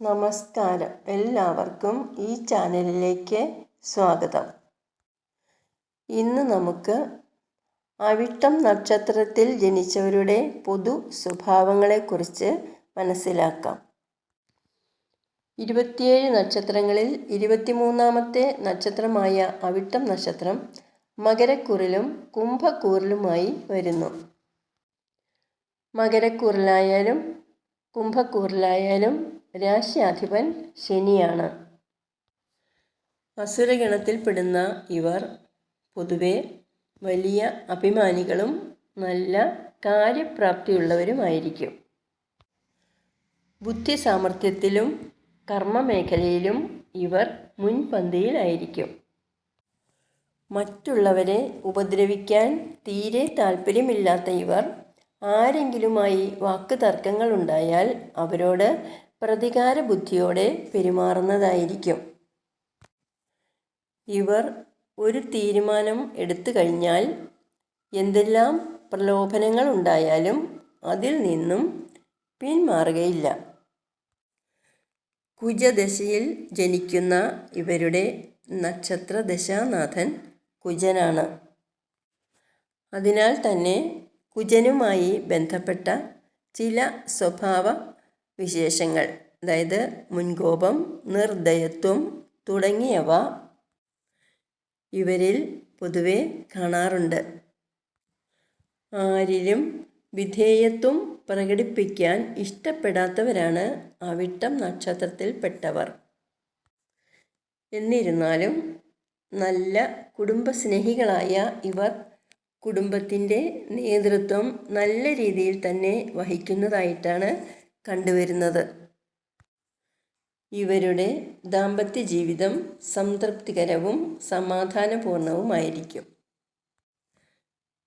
നമസ്കാരം. എല്ലാവർക്കും ഈ ചാനലിലേക്ക് സ്വാഗതം. ഇന്ന് നമുക്ക് അവിട്ടം നക്ഷത്രത്തിൽ ജനിച്ചവരുടെ പൊതു സ്വഭാവങ്ങളെക്കുറിച്ച് മനസ്സിലാക്കാം. ഇരുപത്തിയേഴ് നക്ഷത്രങ്ങളിൽ ഇരുപത്തിമൂന്നാമത്തെ നക്ഷത്രമായ അവിട്ടം നക്ഷത്രം മകരക്കൂറിലും കുംഭക്കൂറിലുമായി വരുന്നു. മകരക്കൂറിലായാലും കുംഭക്കൂറിലായാലും രാശ്യാധിപൻ ശനിയാണ്. അസുരഗണത്തിൽപ്പെടുന്ന ഇവർ പൊതുവെ വലിയ അഭിമാനികളും നല്ല കാര്യപ്രാപ്തിയുള്ളവരുമായിരിക്കും. ബുദ്ധി സാമർഥ്യത്തിലും കർമ്മമേഖലയിലും ഇവർ മുൻപന്തിയിലായിരിക്കും. മറ്റുള്ളവരെ ഉപദ്രവിക്കാൻ തീരെ താല്പര്യമില്ലാത്ത ഇവർ ആരെങ്കിലുമായി വാക്ക് തർക്കങ്ങളുണ്ടായാൽ അവരോട് പ്രതികാര ബുദ്ധിയോടെ പെരുമാറുന്നതായിരിക്കും. ഇവർ ഒരു തീരുമാനം എടുത്തു കഴിഞ്ഞാൽ എന്തെല്ലാം പ്രലോഭനങ്ങൾ ഉണ്ടായാലും അതിൽ നിന്നും പിന്മാറുകയില്ല കുജദശയിൽ ജനിക്കുന്ന ഇവരുടെ നക്ഷത്ര ദശാനാഥൻ കുജനാണ്. അതിനാൽ തന്നെ കുജനുമായി ബന്ധപ്പെട്ട ചില സ്വഭാവ വിശേഷങ്ങൾ. അതായത് മുൻകോപം നിർദയത്വം തുടങ്ങിയവ ഇവരിൽ പൊതുവെ കാണാറുണ്ട്. ആരിലും വിധേയത്വം പ്രകടിപ്പിക്കാൻ ഇഷ്ടപ്പെടാത്തവരാണ് അവിട്ടം നക്ഷത്രത്തിൽപ്പെട്ടവർ. എന്നിരുന്നാലും നല്ല കുടുംബസ്നേഹികളായ ഇവർ കുടുംബത്തിന്റെ നേതൃത്വം നല്ല രീതിയിൽ തന്നെ വഹിക്കുന്നതായിട്ടാണ് കണ്ടുവരുന്നത്. ഇവരുടെ ദാമ്പത്യ ജീവിതം സംതൃപ്തികരവും സമാധാനപൂർണവുമായിരിക്കും.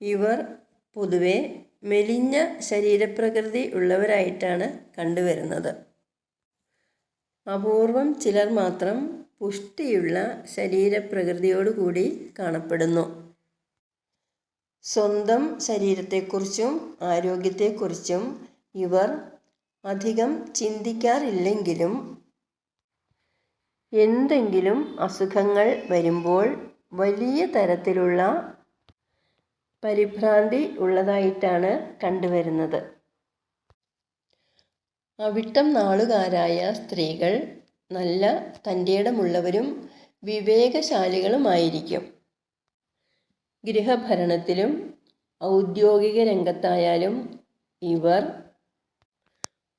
ഇവർ പൊതുവെ മെലിഞ്ഞ ശരീരപ്രകൃതി ഉള്ളവരായിട്ടാണ് കണ്ടുവരുന്നത്. അപൂർവം ചിലർ മാത്രം പുഷ്ടിയുള്ള ശരീരപ്രകൃതിയോടുകൂടി കാണപ്പെടുന്നു. സ്വന്തം ശരീരത്തെക്കുറിച്ചും ആരോഗ്യത്തെക്കുറിച്ചും ഇവർ അധികം ചിന്തിക്കാറില്ലെങ്കിലും എന്തെങ്കിലും അസുഖങ്ങൾ വരുമ്പോൾ വലിയ തരത്തിലുള്ള പരിഭ്രാന്തി ഉള്ളതായിട്ടാണ് കണ്ടുവരുന്നത്. അവിട്ടം നാളുകാരായ സ്ത്രീകൾ നല്ല തന്റെയിടമുള്ളവരും വിവേകശാലികളുമായിരിക്കും. ഗൃഹഭരണത്തിലും ഔദ്യോഗിക രംഗത്തായാലും ഇവർ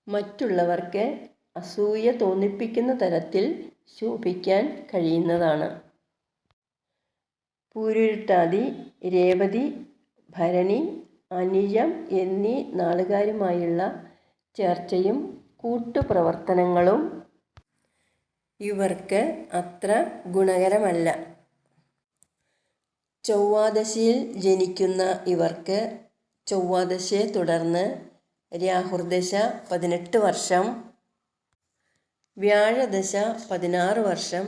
മറ്റുള്ളവർക്ക് അസൂയ തോന്നിപ്പിക്കുന്ന തരത്തിൽ ശോഭിക്കാൻ കഴിയുന്നതാണ്. പൂരുരുട്ടാതി രേവതി ഭരണി അനിഴം എന്നീ നാളുകാരുമായുള്ള ചർച്ചയും കൂട്ടുപ്രവർത്തനങ്ങളും ഇവർക്ക് അത്ര ഗുണകരമല്ല. ചൊവ്വാദശയിൽ ജനിക്കുന്ന ഇവർക്ക് ചൊവ്വാദശയെ തുടർന്ന് രാഹുർദശ പതിനെട്ട് വർഷം വ്യാഴദശ പതിനാറ് വർഷം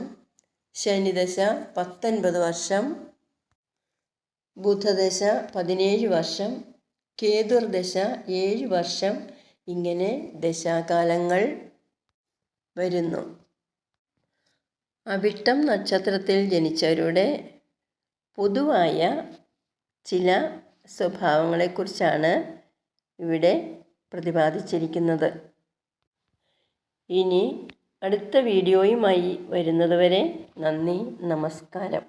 ശനിദശ പത്തൊൻപത് വർഷം ബുധദശ പതിനേഴ് വർഷം കേതുർദശ ഏഴ് വർഷം ഇങ്ങനെ ദശാകാലങ്ങൾ വരുന്നു. അവിട്ടം നക്ഷത്രത്തിൽ ജനിച്ചവരുടെ പൊതുവായ ചില സ്വഭാവങ്ങളെക്കുറിച്ചാണ് ഇവിടെ പ്രതിപാദിച്ചിരിക്കുന്നത്. ഇനി അടുത്ത വീഡിയോയുമായി വരുന്നതുവരെ നന്ദി നമസ്കാരം.